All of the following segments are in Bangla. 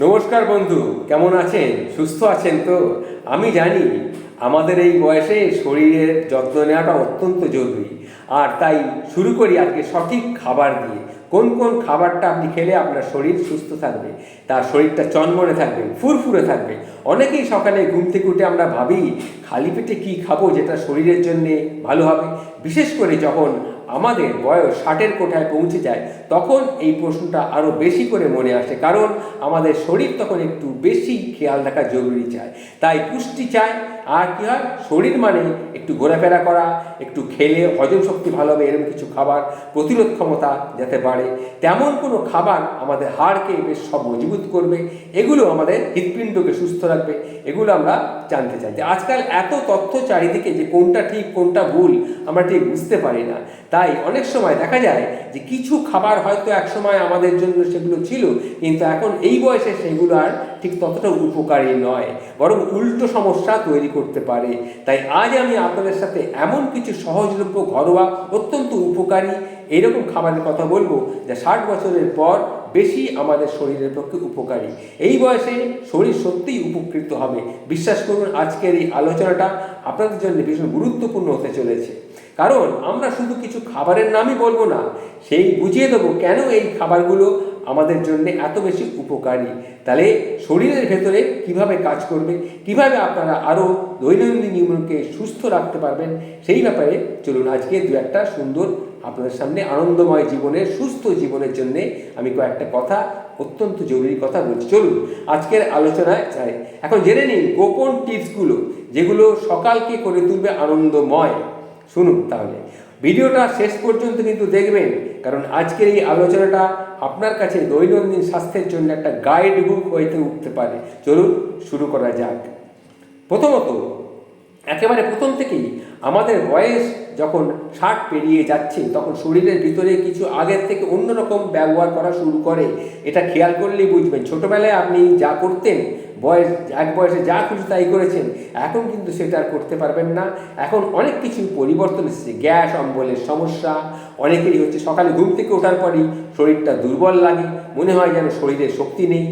নমস্কার বন্ধু, কেমন আছেন? সুস্থ আছেন তো? আমি জানি আমাদের এই বয়সে শরীরের যত্ন নেওয়াটা অত্যন্ত জরুরি। আর তাই শুরু করি আজকে সঠিক খাবার দিয়ে। কোন কোন খাবারটা আপনি খেলে আপনার শরীর সুস্থ থাকবে? তার শরীরটা চনমনে থাকবে, ফুরফুরে থাকবে। অনেকেই সকালে ঘুম থেকে উঠে আমরা ভাবি, খালি পেটে কী খাব? যেটা শরীরের জন্যে ভালো হবে। বিশেষ করে যখন আমাদের বয়স ষাটের কোঠায় পৌঁছে যায়, তখন এই প্রশ্নটা আরও বেশি করে মনে আসে, কারণ আমাদের শরীর তখন একটু বেশি খেয়াল রাখা জরুরি চায় তাই পুষ্টি চায় আর কী হয়? শরীর মানে একটু ঘোরাফেরা করা, একটু খেলে হজম শক্তি ভালো হবে, এরকম কিছু খাবার প্রতিরোধ ক্ষমতা যাতে বাড়ে। তেমন কোনো খাবার আমাদের হাড়কে বেশ সব মজবুত করবে, এগুলো আমাদের হৃৎপিণ্ডকে সুস্থ রাখবে, এগুলো আমরা জানতে চাই। আজকাল এত তথ্য চারিদিকে যে কোনটা ঠিক, কোনটা ভুল, আমরা ঠিক বুঝতে পারি না। তাই অনেক সময় দেখা যায় যে কিছু খাবার হয়তো এক সময় আমাদের জন্য সেগুলো ছিল, কিন্তু এখন এই বয়সে সেগুলো আর ঠিক ততটা উপকারী নয়, বরং উল্টো সমস্যা তৈরি করতে পারে। তাই আজ আমি আপনাদের সাথে এমন কিছু সহজলভ্য ঘরোয়া অত্যন্ত উপকারী এরকম খাবারের কথা বলব যা ষাট বছরের পর বেশি আমাদের শরীরের পক্ষে উপকারী। এই বয়সে শরীর সত্যিই উপকৃত হবে। বিশ্বাস করুন, আজকের এই আলোচনাটা আপনাদের জন্য ভীষণ গুরুত্বপূর্ণ হতে চলেছে। কারণ আমরা শুধু কিছু খাবারের নামই বলব না, সেই বুঝিয়ে দেবো কেন এই খাবারগুলো আমাদের জন্য এত বেশি উপকারী। তাহলে শরীরের ভেতরে কীভাবে কাজ করবে, কীভাবে আপনারা আরও দৈনন্দিন জীবনকে সুস্থ রাখতে পারবেন, সেই ব্যাপারে চলুন আজকে দু একটা সুন্দর আপনাদের সামনে আনন্দময় জীবনের, সুস্থ জীবনের জন্যে আমি কয়েকটা কথা, অত্যন্ত জরুরি কথা বলছি। চলুন, আজকের আলোচনায় চাই এখন জেনে নিন গোপন টিপসগুলো, যেগুলো সকালকে করে তুলবে আনন্দময়। শুনুন তাহলে। ভিডিওটা শেষ পর্যন্ত কিন্তু দেখবেন, কারণ আজকের এই আলোচনাটা আপনার কাছে দৈনন্দিন স্বাস্থ্যের জন্য একটা গাইড বুক হইতে উঠতে পারে। চলুন শুরু করা যাক। প্রথমত, একেবারে প্রথম থেকেই আমাদের বয়স যখন ষাট পেরিয়ে যাচ্ছে, তখন শরীরের ভিতরে কিছু আগের থেকে অন্যরকম ব্যবহার করা শুরু করে। এটা খেয়াল করলেই বুঝবেন। ছোটোবেলায় আপনি যা করতেন, বয়স, এক বয়সে যা খুশি তাই করেছেন, এখন কিন্তু সেটা আর করতে পারবেন না। এখন অনেক কিছু পরিবর্তন এসেছে। গ্যাস, অম্বলের সমস্যা, অনেকেরই হচ্ছে সকালে ঘুম থেকে ওঠার পরই শরীরটা দুর্বল লাগে, মনে হয় যেন শরীরে শক্তি নেই।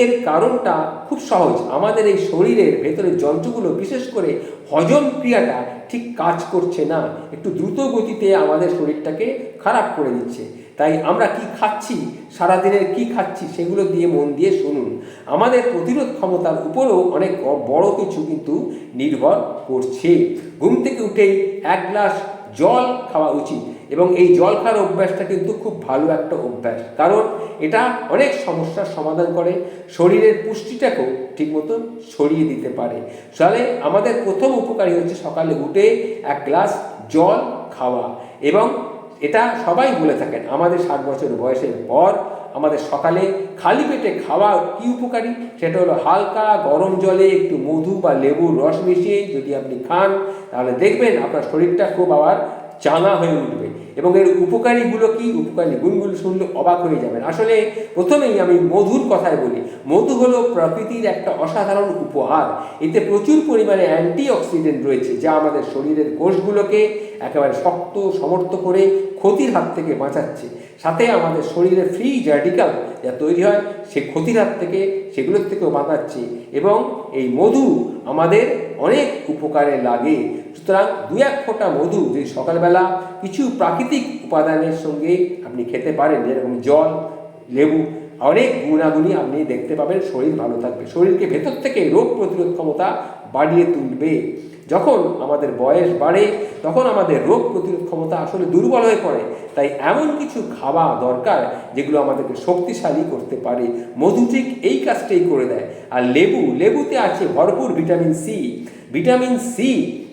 এর কারণটা খুব সহজ। আমাদের এই শরীরের ভেতরের যন্ত্রগুলো, বিশেষ করে হজম ক্রিয়াটা ঠিক কাজ করছে না, একটু দ্রুত গতিতে আমাদের শরীরটাকে খারাপ করে দিচ্ছে। তাই আমরা কি খাচ্ছি, সারাদিনের কি খাচ্ছি, সেগুলো দিয়ে মন দিয়ে শুনুন। আমাদের প্রতিরোধ ক্ষমতার উপরেও অনেক বড় কিছু কিন্তু নির্ভর করছে। ঘুম থেকে উঠেই এক গ্লাস জল খাওয়া উচিত। এবং এই জল খাওয়ার অভ্যাসটা কিন্তু খুব ভালো একটা অভ্যাস। কারণ এটা অনেক সমস্যার সমাধান করে, শরীরের পুষ্টিটাকেও ঠিকমতো ছড়িয়ে দিতে পারে। ফলে আমাদের প্রথম উপকারী হচ্ছে সকালে উঠে এক গ্লাস জল খাওয়া এবং এটা সবাই বলে থাকেন, আমাদের ষাট বছর বয়সের পর আমাদের সকালে খালি পেটে খাওয়া কি উপকারী? সেটা হলো হালকা গরম জলে একটু মধু বা লেবুর রস মিশিয়ে যদি আপনি খান, তাহলে দেখবেন আপনার শরীরটা খুব আবার চানা হয়ে উঠবে। এবং এর উপকারীগুলো কি? উপকারী গুণগুলো শুনলে অবাক হয়ে যাবেন। আসলে প্রথমেই আমি মধুর কথায় বলি। মধু হলো প্রকৃতির একটা অসাধারণ উপহার। এতে প্রচুর পরিমাণে অ্যান্টিঅক্সিডেন্ট রয়েছে, যা আমাদের শরীরের কোষগুলোকে একেবারে শক্ত, সমর্থ করে ক্ষতির হাত থেকে বাঁচাচ্ছে। সাথে আমাদের শরীরে ফ্রি র্যাডিক্যাল যা তৈরি হয়, সে ক্ষতির হাত থেকে, সেগুলোর থেকেও বাঁচাচ্ছে। এবং এই মধু আমাদের অনেক উপকারে লাগে। সুতরাং দু এক ফোঁটা মধু যদি সকালবেলা কিছু প্রাকৃতিক উপাদানের সঙ্গে আপনি খেতে পারেন, যেরকম জল, লেবু, অনেক গুণাগুণই আপনি দেখতে পাবেন, শরীর ভালো থাকবে। শরীরকে ভেতর থেকে রোগ প্রতিরোধ ক্ষমতা বাড়িয়ে তুলবে। যখন আমাদের বয়স বাড়ে, তখন আমাদের রোগ প্রতিরোধ ক্ষমতা আসলে দুর্বল হয়ে পড়ে। তাই এমন কিছু খাওয়া দরকার যেগুলো আমাদেরকে শক্তিশালী করতে পারে। মধু ঠিক এই কাজটাই করে দেয়। আর লেবু, লেবুতে আছে ভরপুর ভিটামিন সি। ভিটামিন সি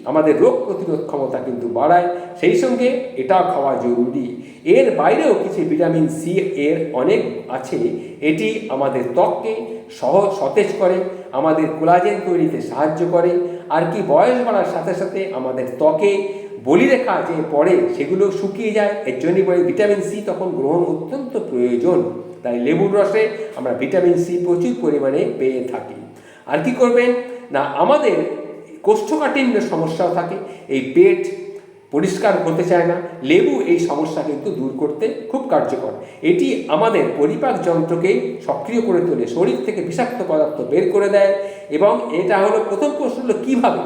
আমাদের রোগ প্রতিরোধ ক্ষমতা কিন্তু বাড়ায়, সেই সঙ্গে এটা খাওয়া জরুরি। এর বাইরেও কিছু ভিটামিন সি এর অনেক আছে, এটি আমাদের ত্বককে সহ সতেজ করে, আমাদের কোলাজেন তৈরিতে সাহায্য করে, আর কি বয়স বাড়ার সাথে সাথে আমাদের ত্বকে বলিরেখা যে পড়ে সেগুলো শুকিয়ে যায়, এর জন্যই বলে ভিটামিন সি তখন গ্রহণ অত্যন্ত প্রয়োজন। তাই লেবুর রসে আমরা ভিটামিন সি প্রচুর পরিমাণে পেয়ে থাকি। আর কি করবেন? না, আমাদের কোষ্ঠকাঠিন্যের সমস্যাও থাকে, এই পেট পরিষ্কার হতে চায় না, লেবু এই সমস্যা কিন্তু দূর করতে খুব কার্যকর। এটি আমাদের পরিপাক যন্ত্রকে সক্রিয় করে তোলে, শরীর থেকে বিষাক্ত পদার্থ বের করে দেয় এবং এটা হলো প্রথম প্রশ্ন হলো কীভাবে?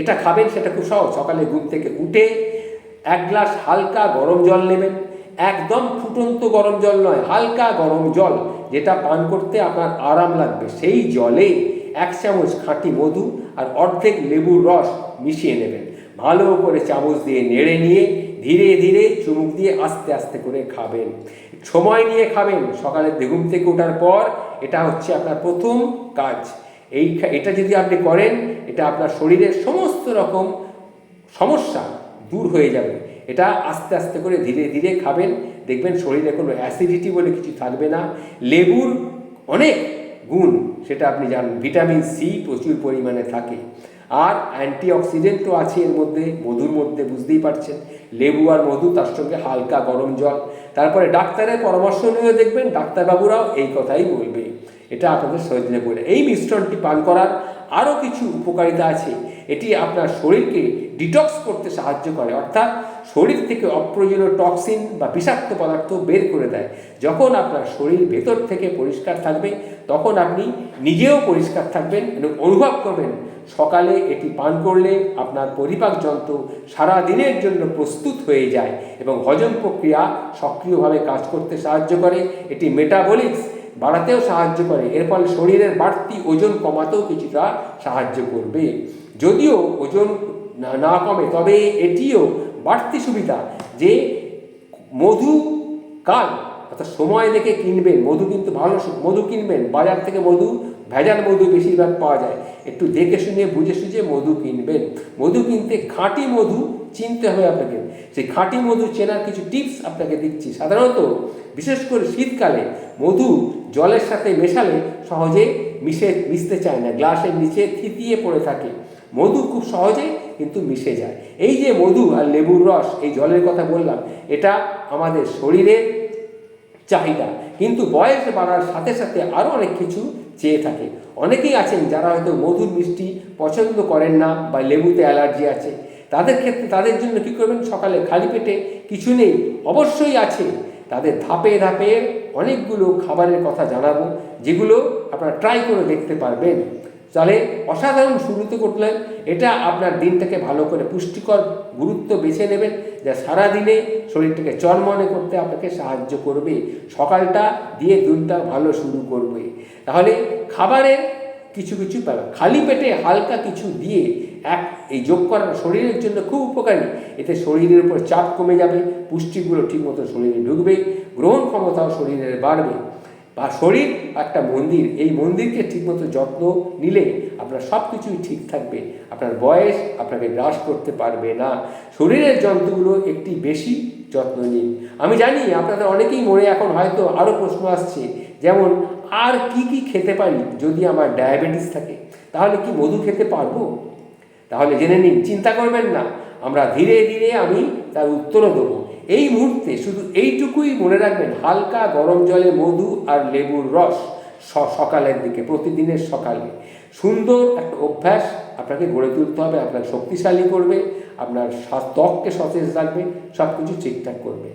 এটা খাবেন সেটা খুব সহজ, সকালে ঘুম থেকে উঠে এক গ্লাস হালকা গরম জল নেবেন, একদম ফুটন্ত গরম জল নয়, হালকা গরম জল, যেটা পান করতে আপনার আরাম লাগবে। সেই জলে এক চামচ খাঁটি মধু আর অর্ধেক লেবুর রস মিশিয়ে নেবেন। ভালো করে চামচ দিয়ে নেড়ে নিয়ে ধীরে ধীরে চুমুক দিয়ে আস্তে আস্তে করে খাবেন। সময় নিয়ে খাবেন। সকালে ঘুম থেকে ওঠার পর এটা হচ্ছে আপনার প্রথম কাজ। এই এটা যদি আপনি করেন, এটা আপনার শরীরের সমস্ত রকম সমস্যা দূর হয়ে যাবে। এটা আস্তে আস্তে করে ধীরে ধীরে খাবেন। দেখবেন শরীরে কোনো অ্যাসিডিটি বলে কিছু থাকবে না। লেবুর অনেক গুণ, সেটা আপনি জানেন ভিটামিন সি প্রচুর পরিমাণে থাকে। আর অ্যান্টিঅক্সিডেন্টও আছে এর মধ্যে, মধুর মধ্যে, বুঝতেই পারছেন। লেবু আর মধু, তার সঙ্গে হালকা গরম জল। তারপরে ডাক্তারের পরামর্শ নিয়ে দেখবেন, ডাক্তারবাবুরাও এই কথাই বলবে। এটা আপনাদের শরীরে বলে এই মিশ্রণটি পান করার আরও কিছু উপকারিতা আছে। এটি আপনার শরীরকে ডিটক্স করতে সাহায্য করে। অর্থাৎ শরীর থেকে অপ্রয়োজনীয় টক্সিন বা বিষাক্ত পদার্থ বের করে দেয়। যখন আপনার শরীর ভেতর থেকে পরিষ্কার থাকবে, তখন আপনি নিজেও পরিষ্কার থাকবেন এবং অনুভব করবেন, সকালে এটি পান করলে আপনার পরিপাক যন্ত্র সারা দিনের জন্য প্রস্তুত হয়ে যায় এবং হজম প্রক্রিয়া সক্রিয়ভাবে কাজ করতে সাহায্য করে। এটি মেটাবলিক্স বাড়াতেও সাহায্য করে। এর ফলে শরীরের বাড়তি ওজন কমাতেও কিছুটা সাহায্য করবে। যদিও ওজন না- কমে, তবে এটিও বাড়তি সুবিধা যে মধু কাল অর্থাৎ সময় দেখে কিনবেন, মধু কিন্তু ভালো মধু কিনবেন, বাজার থেকে মধু, ভেজাল মধু বেশিরভাগ পাওয়া যায়। একটু দেখে শুনে, বুঝে সুঝে মধু কিনবেন। মধু কিনতে খাঁটি মধু চিনতে হবে আপনাকে। সেই খাঁটি মধু চেনার কিছু টিপস আপনাকে দিচ্ছি। সাধারণত, বিশেষ করে শীতকালে মধু জলের সাথে মেশালে সহজে মিশে, মিশতে চায় না। গ্লাসের নিচে থিতিয়ে পড়ে থাকে। মধু খুব সহজে কিন্তু মিশে যায়। এই যে মধু আর লেবুর রস, এই জলের কথা বললাম, এটা আমাদের শরীরের চাহিদা। কিন্তু বয়স বাড়ার সাথে সাথে আরও অনেক কিছু চেয়ে থাকে। অনেকেই আছেন যারা হয়তো মধুর মিষ্টি পছন্দ করেন না বা লেবুতে অ্যালার্জি আছে। তাদের ক্ষেত্রে, তাদের জন্য কী করবেন? সকালে খালি পেটে কিছু নেই, অবশ্যই আছে। তাদের ধাপে ধাপে অনেকগুলো খাবারের কথা জানাব, যেগুলো আপনারা ট্রাই করে দেখতে পারবেন। তাহলে অসাধারণ শুরুতে করলেন। এটা আপনার দিনটাকে ভালো করে পুষ্টিকর গুরুত্ব বেছে নেবেন, যা সারাদিনে শরীরটাকে চরমনে করতে আপনাকে সাহায্য করবে। সকালটা দিয়ে দিনটা ভালো শুরু করবে। তাহলে খাবারের কিছু কিছু খালি পেটে হালকা কিছু দিয়ে এক এই যোগ করা শরীরের জন্য খুব উপকারী। এতে শরীরের উপর চাপ কমে যাবে, পুষ্টিগুলো ঠিকমতো শরীরে ঢুকবে, গ্রহণ ক্ষমতাও শরীরের বাড়বে। বা শরীর একটা মন্দির, এই মন্দিরকে ঠিকমতো যত্ন নিলে আপনার সব কিছুই ঠিক থাকবে। আপনার বয়স আপনাকে গ্রাস করতে পারবে না। শরীরের যন্ত্রগুলো একটি বেশি যত্ন নিন। আমি জানি আপনাদের অনেকেই মনে এখন হয়তো আরও প্রশ্ন আসছে, যেমন, আর কি কি খেতে পারি যদি আমার ডায়াবেটিস থাকে? তাহলে কি মধু খেতে পারব? তাহলে জেনে নিন, চিন্তা করবেন না। আমরা ধীরে ধীরে আমি তার উত্তরও দেবো। এই মুহূর্তে শুধু এইটুকুই মনে রাখবেন, হালকা গরম জলে মধু আর লেবুর রস সকালের দিকে, প্রতিদিনের সকালে। সুন্দর একটা অভ্যাস আপনাকে গড়ে তুলতে হবে, আপনার শক্তিশালী করবে, আপনার ত্বককে সতেজ রাখবে সব কিছু ঠিকঠাক করবে।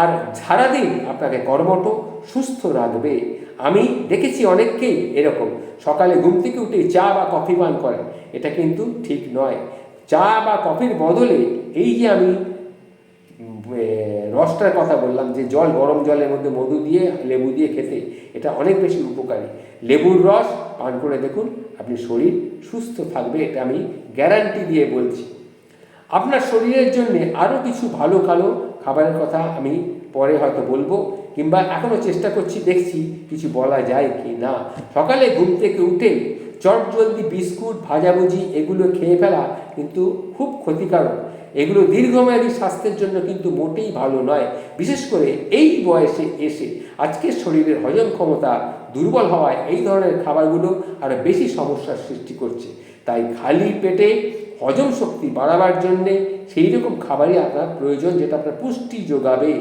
আর সারাদিন আপনাকে কর্মঠ, সুস্থ রাখবে। আমি দেখেছি অনেককেই এরকম, সকালে ঘুম থেকে উঠে চা বা কফি পান করেন। এটা কিন্তু ঠিক নয়। চা বা কফির বদলে এই যে আমি রসটার কথা বললাম, যে জল, গরম জলের মধ্যে মধু দিয়ে, লেবু দিয়ে খেতে, এটা অনেক বেশি উপকারী। লেবুর রস পান করে দেখুন, আপনি শরীর সুস্থ থাকবে, এটা আমি গ্যারান্টি দিয়ে বলছি। আপনার শরীরের জন্য আরও কিছু ভালো ভালো খাবারের কথা আমি পরে হয়তো বলব, কিংবা এখনও চেষ্টা করছি, দেখছি কিছু বলা যায় কি না। সকালে ঘুম থেকে উঠে চট জলদি বিস্কুট, ভাজাভুজি, এগুলো খেয়ে ফেলা কিন্তু খুব ক্ষতিকারক। এগুলো দীর্ঘমেয়াদী স্বাস্থ্যের জন্য কিন্তু মোটেই ভালো নয়। বিশেষ করে এই বয়সে এসে আজকের শরীরের হজম ক্ষমতা দুর্বল হওয়ায় এই ধরনের খাবারগুলো আরও বেশি সমস্যার সৃষ্টি করছে। তাই খালি পেটে হজম শক্তি বাড়াবার জন্যে সেই রকম খাবারই আপনার প্রয়োজন যেটা আপনার পুষ্টি যোগাবে।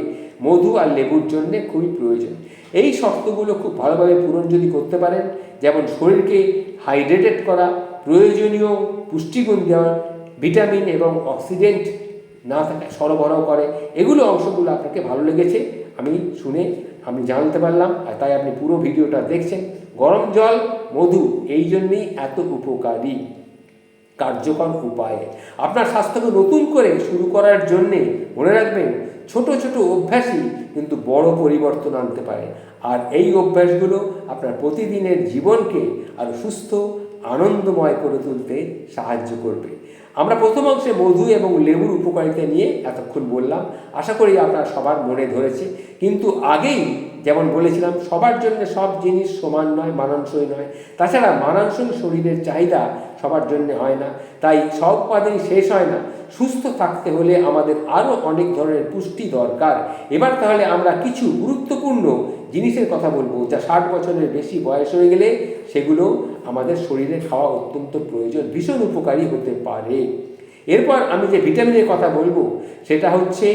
মধু আর লেবুর জন্যে খুবই প্রয়োজন। এই শর্তগুলো খুব ভালোভাবে পূরণ যদি করতে পারেন, যেমন শরীরকে হাইড্রেটেড করা, প্রয়োজনীয় পুষ্টিগুণ দেওয়া ভিটামিন এবং অক্সিডেন্ট না থাকা সরবরাহ করে। এগুলো অংশগুলো আপনাকে ভালো লেগেছে, আমি শুনে আমি জানতে পারলাম, আর তাই আপনি পুরো ভিডিওটা দেখছেন। গরম জল, মধু, এই জন্যেই এত উপকারী, কার্যকর উপায়ে। আপনার স্বাস্থ্যকে নতুন করে শুরু করার জন্যে মনে রাখবেন, ছোট ছোট অভ্যাসই কিন্তু বড় পরিবর্তন আনতে পারে। আর এই অভ্যাসগুলো আপনার প্রতিদিনের জীবনকে আরও সুস্থ আনন্দময় করে তুলতে সাহায্য করবে। আমরা প্রথম অংশে মধু এবং লেবুর উপকারিতা নিয়ে এতক্ষণ বললাম। আশা করি আপনার সবার মনে ধরেছে। কিন্তু আগেই যেমন বলেছিলাম, সবার জন্য সব জিনিস সমান নয়, মানানসই নয়। তাছাড়া মানানসই শরীরের চাহিদা সবার জন্য হয় না। তাই সব উপাদানই শেষ হয় না। সুস্থ থাকতে হলে আমাদের আরও অনেক ধরনের পুষ্টি দরকার। এবার তাহলে আমরা কিছু গুরুত্বপূর্ণ জিনিসের কথা বলব, যা ষাট বছরের বেশি বয়স হয়ে গেলে সেগুলো আমাদের শরীরে খাওয়া অত্যন্ত প্রয়োজন, ভীষণ উপকারী হতে পারে। এরপর আমি যে ভিটামিনের কথা বলব, সেটা হচ্ছে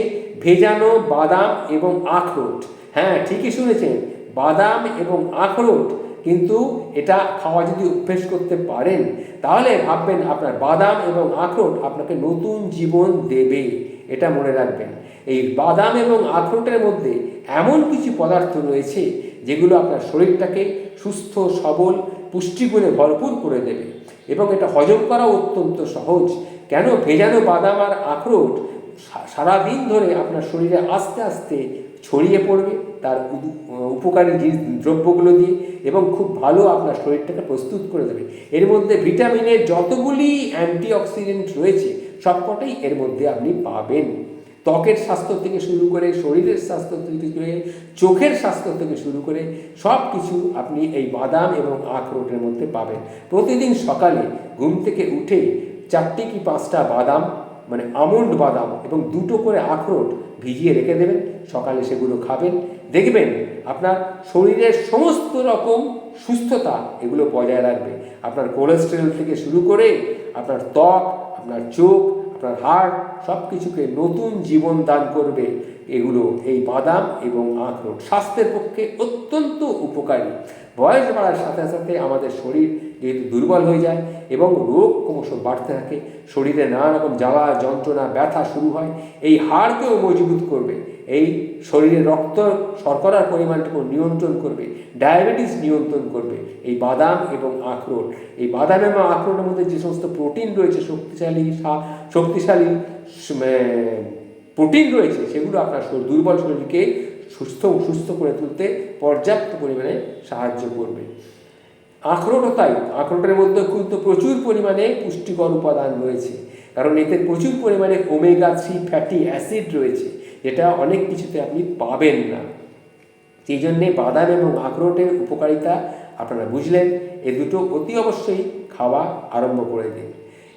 ভেজানো বাদাম এবং আখরোট। হ্যাঁ ঠিকই শুনেছেন, বাদাম এবং আখরোট কিন্তু এটা খাওয়া যদি অভ্যেস করতে পারেন, তাহলে ভাববেন আপনার বাদাম এবং আখরোট আপনাকে নতুন জীবন দেবে, এটা মনে রাখবেন। এই বাদাম এবং আখরোটের মধ্যে এমন কিছু পদার্থ রয়েছে, যেগুলো আপনার শরীরটাকে সুস্থ, সবল পুষ্টিগুণে ভরপুর করে দেবে। এবং এটা হজম করা অত্যন্ত সহজ। কেন ভেজানো বাদাম আর আখরোট সারাদিন ধরে আপনার শরীরে আস্তে আস্তে ছড়িয়ে পড়বে, তার উপকারী দ্রব্যগুলো দিয়ে, এবং খুব ভালো আপনার শরীরটাকে প্রস্তুত করে দেবে। এর মধ্যে ভিটামিনের যতগুলি অ্যান্টিঅক্সিডেন্ট রয়েছে, সবকটাই এর মধ্যে আপনি পাবেন। ত্বকের স্বাস্থ্য থেকে শুরু করে শরীরের স্বাস্থ্য থেকে শুরু করে চোখের স্বাস্থ্য থেকে শুরু করে সব কিছু আপনি এই বাদাম এবং আখরোটের মধ্যে পাবেন। প্রতিদিন সকালে ঘুম থেকে উঠে চারটি কি পাঁচটা বাদাম মানে আমন্ড বাদাম এবং দুটো করে আখরোট ভিজিয়ে রেখে দেবেন। সকালে সেগুলো খাবেন। দেখবেন আপনার শরীরের সমস্ত রকম সুস্থতা এগুলো বজায় রাখবে। আপনার কোলেস্টেরল থেকে শুরু করে আপনার ত্বক, আপনার চোখ আপনার হাড় সব কিছুকে নতুন জীবন দান করবে। এগুলো এই বাদাম এবং আখরোট স্বাস্থ্যের পক্ষে অত্যন্ত উপকারী। বয়স বাড়ার সাথে সাথে আমাদের শরীর যেহেতু দুর্বল হয়ে যায় এবং রোগ ক্রমশ বাড়তে থাকে, শরীরে নানা রকম জ্বালা, যন্ত্রণা, ব্যথা শুরু হয়, এই হাড়কেও মজবুত করবে। এই শরীরে রক্ত শর্করার পরিমাণটাকে নিয়ন্ত্রণ করবে, ডায়াবেটিস নিয়ন্ত্রণ করবে, এই বাদাম এবং আখরোট। এই বাদাম এবং আখরোটের মধ্যে যে সমস্ত প্রোটিন রয়েছে, শক্তিশালী শক্তিশালী প্রোটিন রয়েছে, সেগুলো আপনার দুর্বল শরীরকে সুস্থ সুস্থ করে তুলতে পর্যাপ্ত পরিমাণে সাহায্য করবে। আখরোটও তাই, আখরোটের মধ্যে কিন্তু প্রচুর পরিমাণে পুষ্টিকর উপাদান রয়েছে। কারণ এতে প্রচুর পরিমাণে ওমেগা থ্রি ফ্যাটি অ্যাসিড রয়েছে। যেটা অনেক কিছুতে আপনি পাবেন না। সেই জন্যে বাদাম এবং আখরোটের উপকারিতা আপনারা বুঝলেন, এ দুটো অতি অবশ্যই খাওয়া আরম্ভ করে দিন।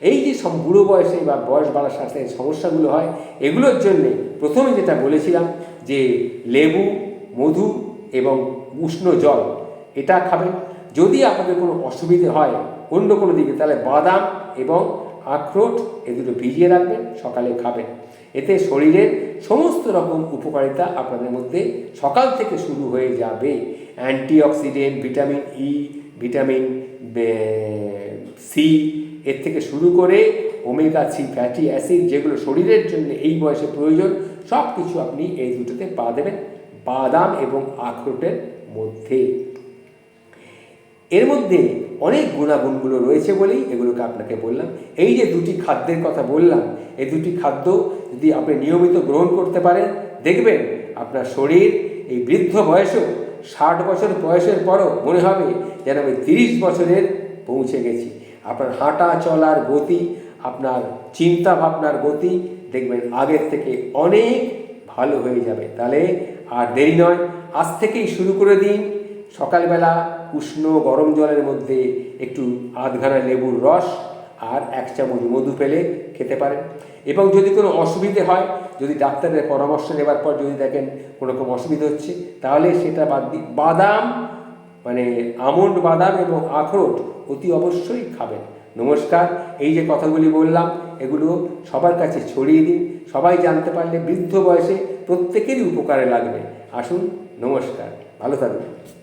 এই যে সব বুড়ো বয়সে বা বয়স বাড়ার সাথে সমস্যাগুলো হয়, এগুলোর জন্যে প্রথমে যেটা বলেছিলাম যে লেবু, মধু এবং উষ্ণ জল, এটা খাবেন। যদি আপনাদের কোনো অসুবিধে হয় অন্য কোনো দিকে, তাহলে বাদাম এবং আখরোট, এ দুটো ভিজিয়ে রাখবেন, সকালে খাবেন। এতে শরীরের সমস্ত রকম উপকারিতা আপনাদের মধ্যে সকাল থেকে শুরু হয়ে যাবে। Antioxidant, vitamin E vitamin C এর থেকে শুরু করে ওমেগা থ্রি ফ্যাটি অ্যাসিড, যেগুলো শরীরের জন্য এই বয়সে প্রয়োজন সব কিছু আপনি এই দুটোতে পা দেবেন। বাদাম এবং আখরোটের মধ্যে। এর মধ্যে অনেক গুণাগুণগুলো রয়েছে বলেই এগুলোকে আপনাকে বললাম। এই যে দুটি খাদ্যের কথা বললাম, এই দুটি খাদ্য যদি আপনি নিয়মিত গ্রহণ করতে পারেন, দেখবেন আপনার শরীর এই বৃদ্ধ বয়সেও ষাট বছর বয়সের পরও মনে হবে যেন আমি তিরিশ বছরের পৌঁছে গেছি। আপনার হাঁটা চলার গতি, আপনার চিন্তা ভাবনার গতি দেখবেন আগের থেকে অনেক ভালো হয়ে যাবে। তাহলে আর দেরি নয়, আজ থেকেই শুরু করে দিন। সকালবেলা উষ্ণ গরম জলের মধ্যে একটু আধঘানা লেবুর রস আর এক চামচ মধু ফেলে খেতে পারেন। এবং যদি কোনো অসুবিধে হয়, যদি ডাক্তারের পরামর্শ নেবার পর যদি দেখেন কোনো রকম অসুবিধা হচ্ছে, তাহলে সেটা বাদ দিই বাদাম মানে আমন্ড বাদাম এবং আখরোট অতি অবশ্যই খাবেন। নমস্কার, এই যে কথাগুলি বললাম, এগুলো সবার কাছে ছড়িয়ে দিন। সবাই জানতে পারলে বৃদ্ধ বয়সে প্রত্যেকেরই উপকারে লাগবে। আসুন, নমস্কার। ভালো থাকবেন